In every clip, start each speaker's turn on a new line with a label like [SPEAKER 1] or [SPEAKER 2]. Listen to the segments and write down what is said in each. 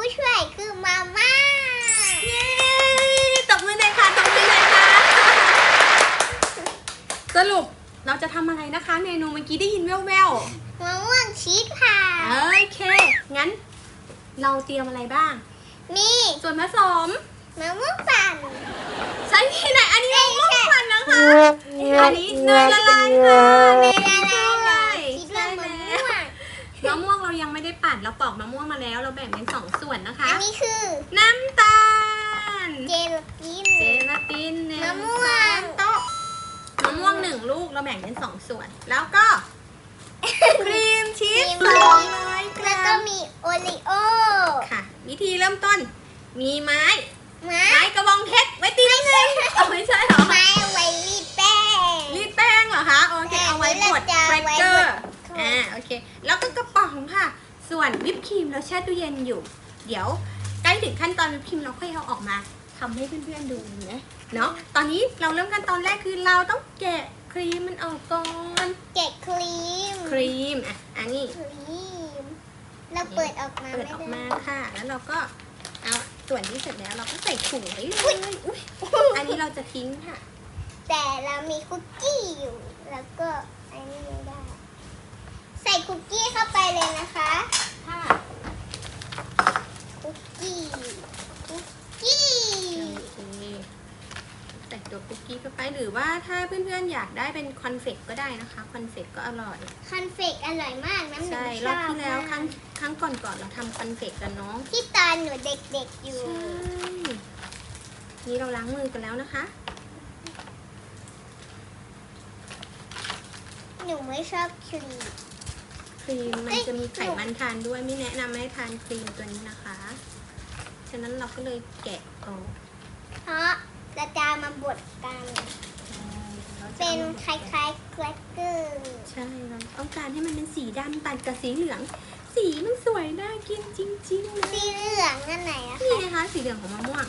[SPEAKER 1] ผู้ช่วยคือมาม่า
[SPEAKER 2] เย้ตบมือหน่อยค่ะตบมือหน่อยค่ะ สรุปเราจะทำอะไรนะคะ เมนูเมื่อกี้ได้ยินแว่ว
[SPEAKER 1] มะม่วงชีสพา
[SPEAKER 2] ๆ
[SPEAKER 1] ย
[SPEAKER 2] โอเค งั้น เราเตรียมอะไรบ้าง
[SPEAKER 1] มี
[SPEAKER 2] ส่วนผสม
[SPEAKER 1] มะม่วงปั่น
[SPEAKER 2] ใช้ที่ไหนอันนี้มะม่วง เราแบ่งเป็นสองส่วน แล้วก็ครีมชีส
[SPEAKER 1] ครีม
[SPEAKER 2] สองร้อยก
[SPEAKER 1] แล้ว
[SPEAKER 2] รั
[SPEAKER 1] ก็
[SPEAKER 2] ม
[SPEAKER 1] มีโอริโอ
[SPEAKER 2] ค่ะ วิธีเริ่มต้น มีไม้
[SPEAKER 1] ไม้
[SPEAKER 2] ไม้กระบองเพชรไว้ตีนิดนึงเอาไม่ใช่เหรอ
[SPEAKER 1] ไม้เอาไว้รีดแป้ง
[SPEAKER 2] รีดแป้งเหรอคะโอเค
[SPEAKER 1] แป้ง
[SPEAKER 2] เอาไว้บด
[SPEAKER 1] นี่
[SPEAKER 2] แคร
[SPEAKER 1] เรา
[SPEAKER 2] ก
[SPEAKER 1] จะไว้
[SPEAKER 2] เกอบ
[SPEAKER 1] ด
[SPEAKER 2] ร์อ่าโอเค แล้วก็กระป๋องค่ะ ส่วนวิปครีมเราแช่ตู้เย็นอยู่ เดี๋ยวใกล้ถึงขั้นตอนวิปครีมเราค่อยเอาออกมาทำให้เพื่อนๆดูนะเนาะตอนนี้เราเริ่มกันตอนแรกคือเราต้องแกะค รีมมันออกก่อน
[SPEAKER 1] แกะครีม
[SPEAKER 2] ครีมอะอันนี้
[SPEAKER 1] ครีมเราเปิดออกมา
[SPEAKER 2] เปิดออกมาค่ะ แล้วเราก็เอาส่วนที่เสร็จแล้วเราก็ใส่ถุงไว้เลยอุ๊ยอันนี้เราจะทิ้งค่ะ
[SPEAKER 1] แต่เรามีคุกกี้อยู่ แล้วก็อันนี้ไม่ได้ ใส่คุกกี้เข้าไปเลยนะคะ
[SPEAKER 2] ค่ะ
[SPEAKER 1] คุกกี้คุกกี้
[SPEAKER 2] ใส่ตัว คุกกี้เข้าไปหรือว่าถ้าเพื่อนๆอยากได้เป็นคอนเฟกก็ได้นะคะคอนเฟกก็อร่อย
[SPEAKER 1] คอนเฟกอร่อยมากน้ำหนึ่ง
[SPEAKER 2] ใช่
[SPEAKER 1] ช
[SPEAKER 2] รอบ
[SPEAKER 1] อบ
[SPEAKER 2] ที่แล้วครั้งครั้งก่อนๆเราทำคอนเฟกกันเนาะ
[SPEAKER 1] ที่ตอนหนูเด็กๆอยู่
[SPEAKER 2] ใช่นี่เราล้างมือกันแล้วนะคะ
[SPEAKER 1] หนูไม่ชอบครีม
[SPEAKER 2] ครีมมัน
[SPEAKER 1] เอ้ย
[SPEAKER 2] จะมีไขมันทานด้วยไม่แนะนำให้ทานครีมตัวนี้นะคะ ฉะนั้นเราก็เลยแกะออก
[SPEAKER 1] เพราะ เราจะมาบดกัน
[SPEAKER 2] เราจะ
[SPEAKER 1] เป็น
[SPEAKER 2] อามา
[SPEAKER 1] คล้ายๆแครกเกอร์
[SPEAKER 2] ใช่เราต้องการให้มันเป็นสีดำตัดกับสีเหลือง สีมันสวยน่ากินจริงๆเลย
[SPEAKER 1] สีเหลืองอันไหนอะ
[SPEAKER 2] นี่
[SPEAKER 1] คะ
[SPEAKER 2] นะคะสีเหลืองของมะม่วง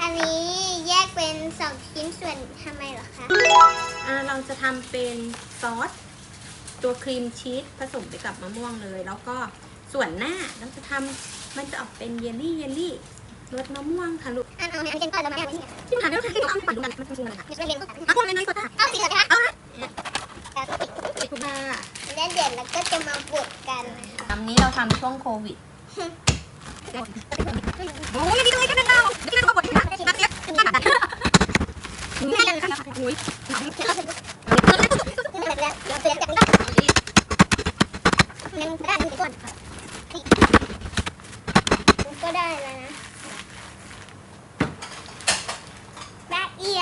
[SPEAKER 1] อันนี้แยกเป็นสองชิ้นส่วนทำไมเหรอคะ
[SPEAKER 2] อ่าเราจะทำเป็นซอสตัวครีมชีสผสมไปกับมะม่วงเลย แล้วก็ส่วนหน้าเราจะทำมันจะออกเป็นเยลลี่เยลลี่รสมะม่วงค่ะลูก
[SPEAKER 1] อันเอาเนี่ยอันนี้ก่อนแล้วมาเนี่ย
[SPEAKER 2] ที่มันหาได้ค่ะที่เราเอาปปั่นดูกันมันคืออะไรค่ะ
[SPEAKER 1] หยุดเรียนก่อน
[SPEAKER 2] เอาคนเลยน้อยกว่าค่ะ
[SPEAKER 1] เอาสีเหลืองนะคะ
[SPEAKER 2] เอาละ
[SPEAKER 1] แล้ว
[SPEAKER 2] ไปคุณค่ะ
[SPEAKER 1] เดี๋ยวเดี๋ยวเราก็จะมาบดกันนะคะ
[SPEAKER 2] คำนี้เราทำช่วงโควิดโอ้ยนี่ด้วยกันเป็นเราเดี๋ยวเราบดค่ะนักเรียนขนาดนั้นนี่เลยค่ะโอ้ย
[SPEAKER 1] เดี๋ยวเดี๋ยวเดี๋ยวเดี๋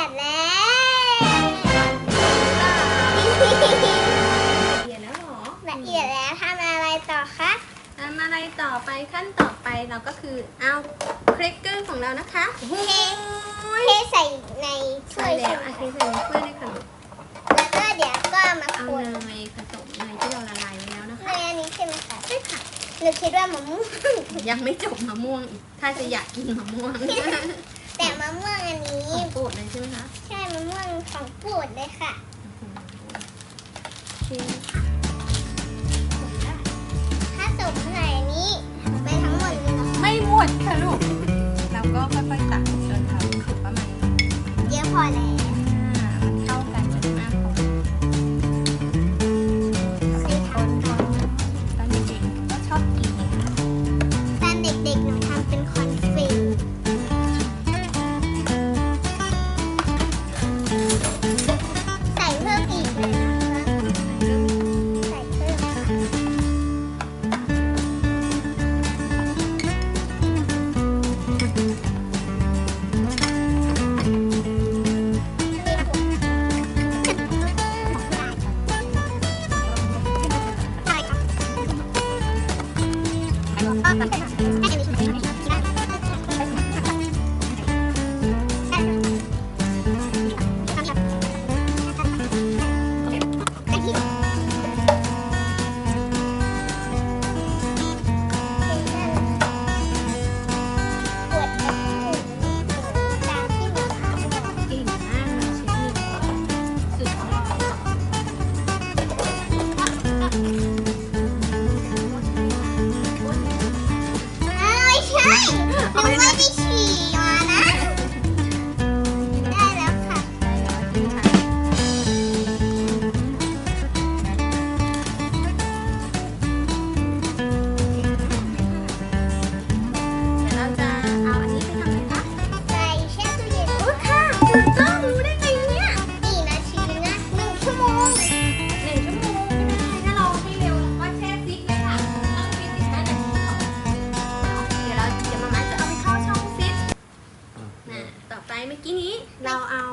[SPEAKER 1] ยวเดี๋ยวเดี๋ยวมันได้ดูก่อนมันก็ได้แล้วนะละเอียดแล้ว
[SPEAKER 2] เรียนแล้วหรอ
[SPEAKER 1] ละเอียดแล้วทำอะไรต่อคะ
[SPEAKER 2] ทำอะไรต่อไปขั้นต่อไปเราก็คือเอาเครกเกอร์ของเรานะคะโอ้ย
[SPEAKER 1] เทใส่ในถ้
[SPEAKER 2] ใช่
[SPEAKER 1] วย
[SPEAKER 2] แล้ว
[SPEAKER 1] ใช่
[SPEAKER 2] อะ
[SPEAKER 1] ไหม
[SPEAKER 2] เทใส่ในถ้วยเลยค่ะ
[SPEAKER 1] แล้วก็เดี๋ยวก็มา
[SPEAKER 2] เอา
[SPEAKER 1] คน
[SPEAKER 2] เนยผสมเนยที่เราละลายไว้แล้วนะ
[SPEAKER 1] ใน
[SPEAKER 2] คะ
[SPEAKER 1] อันนี้ใช่ไหมคะ
[SPEAKER 2] ใช่ค่ะ
[SPEAKER 1] หนูคิดว่ามะม่วง
[SPEAKER 2] ยังไม่จบมะม่วงอีก ถ้าจะอยากกินมะม่วง
[SPEAKER 1] แต่มะม่วงอันนี้
[SPEAKER 2] ของโปรดเลยใช่ไหมคะ
[SPEAKER 1] ใช่มะม่วงของโปรดเลยค่ะ
[SPEAKER 2] โอเค
[SPEAKER 1] ถ้าสมใส่อันนี้ไปทั้งหมดเลยเหรอ
[SPEAKER 2] ไม่หมดค่ะลูก 감사 합. เมื่
[SPEAKER 1] อ
[SPEAKER 2] กี้นี้
[SPEAKER 1] เรา
[SPEAKER 2] เอา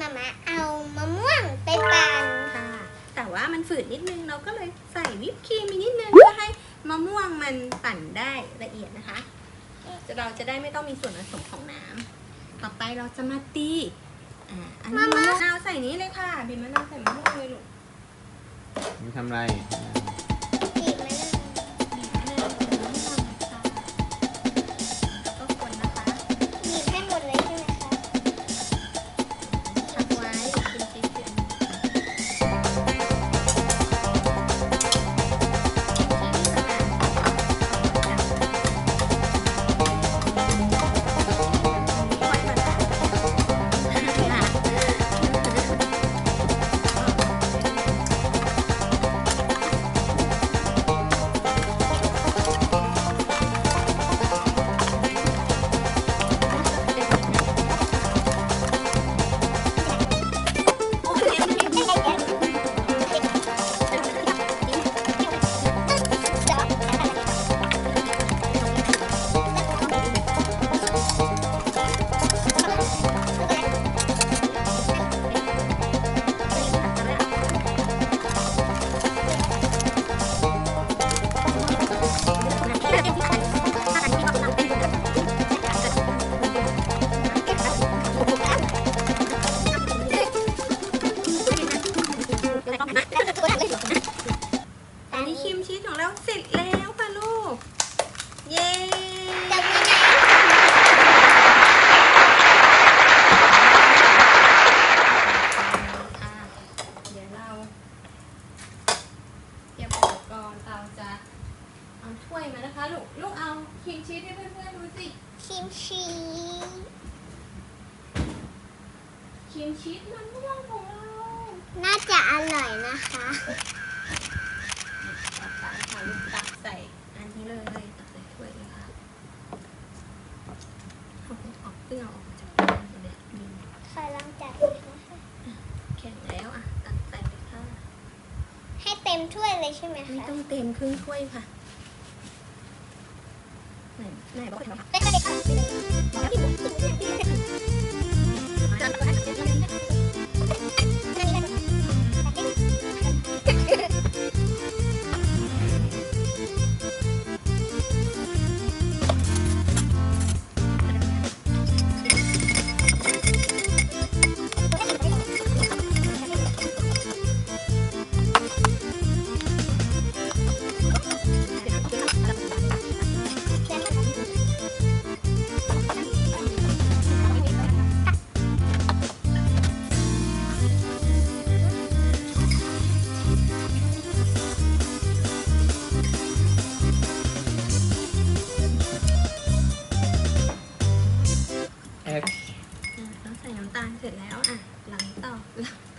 [SPEAKER 1] มา
[SPEAKER 2] ม่าเอามะ
[SPEAKER 1] ม่วงไปปั่น
[SPEAKER 2] ค่ะ แต่ว่ามันฝืดนิดนึงเราก็เลยใส่วิปครีมไปนิดนึงเพื่อให้มะม่วงมันปั่นได้ละเอียดนะคะเราจะได้ไม่ต้องมีส่วนผสมของน้ำต่อไปเราจะมาตีอ่าอันนี้มะนาวใส่นี้เลยค่ะบีบมะนาวใส่มะม่วงเลยลูก
[SPEAKER 3] มีทำไร
[SPEAKER 2] ครีมชีสให้เพื่อนๆดูสิ
[SPEAKER 1] ชิมชีส
[SPEAKER 2] ครีมชีสมันม่วงของเรา
[SPEAKER 1] น่าจะอร่อยนะคะ
[SPEAKER 2] ตักไปค่ะลูกตักใส่อันนี้เลยตักใส่ถ้วยเลยค่ะเอาออกเปรี้ยวออกจากถ้วยเลยดี
[SPEAKER 1] ขอลองจับหน่อยนะคะ
[SPEAKER 2] แข็งแล้วอะตักใส่เลยค่ะ
[SPEAKER 1] ให้เต็มถ้วยเลยใช่ไหม
[SPEAKER 2] ไม่
[SPEAKER 1] คะ
[SPEAKER 2] ต้องเต็มครึ่งถ้วยค่ะ ไหนไ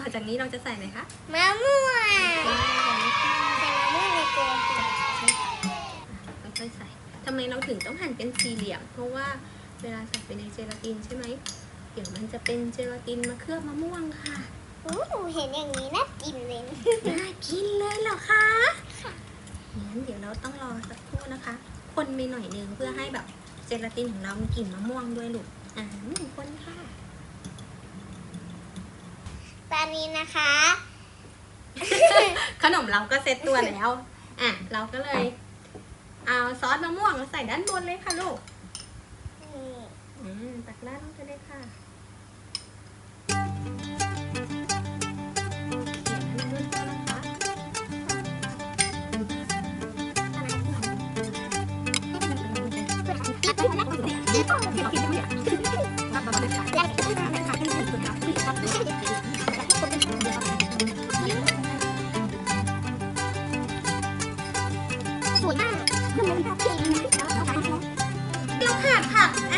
[SPEAKER 2] ต่
[SPEAKER 1] อ
[SPEAKER 2] จากนี้เราจะใส่อะไรคะ
[SPEAKER 1] มะม่วงใส่มะม่วงในตัวค่ะ
[SPEAKER 2] ค่อยๆใส่ทำไมเราถึงต้องหั่นเป็นสี่เหลี่ยม เพราะว่าเวลาใส่ไปในเจลาตินใช่ไหมเดี๋ยวมันจะเป็นเจลาตินมาเคลือบมะม่วงค่ะ
[SPEAKER 1] อู้เห็นอย่างนี้น่ากินเลยนะ
[SPEAKER 2] น่ากินเลยเหรอคะงั้นเดี๋ยวเราต้องรอสักครู่นะคะ คนไปหน่อยนึงเพื่อให้แบบเจลาตินของเรามีกลิ่นมะม่วงด้วยลูกอ่าหนึ่งคนค่ะ
[SPEAKER 1] ต อนนี้นะคะ
[SPEAKER 2] ขนมเราก็เซ็ตตัวแล้ว อะ เราก็เลย เอาซอสมะม่วงใส่ด้านบนเลยค่ะลูก
[SPEAKER 1] สวยมาก
[SPEAKER 2] เราขาด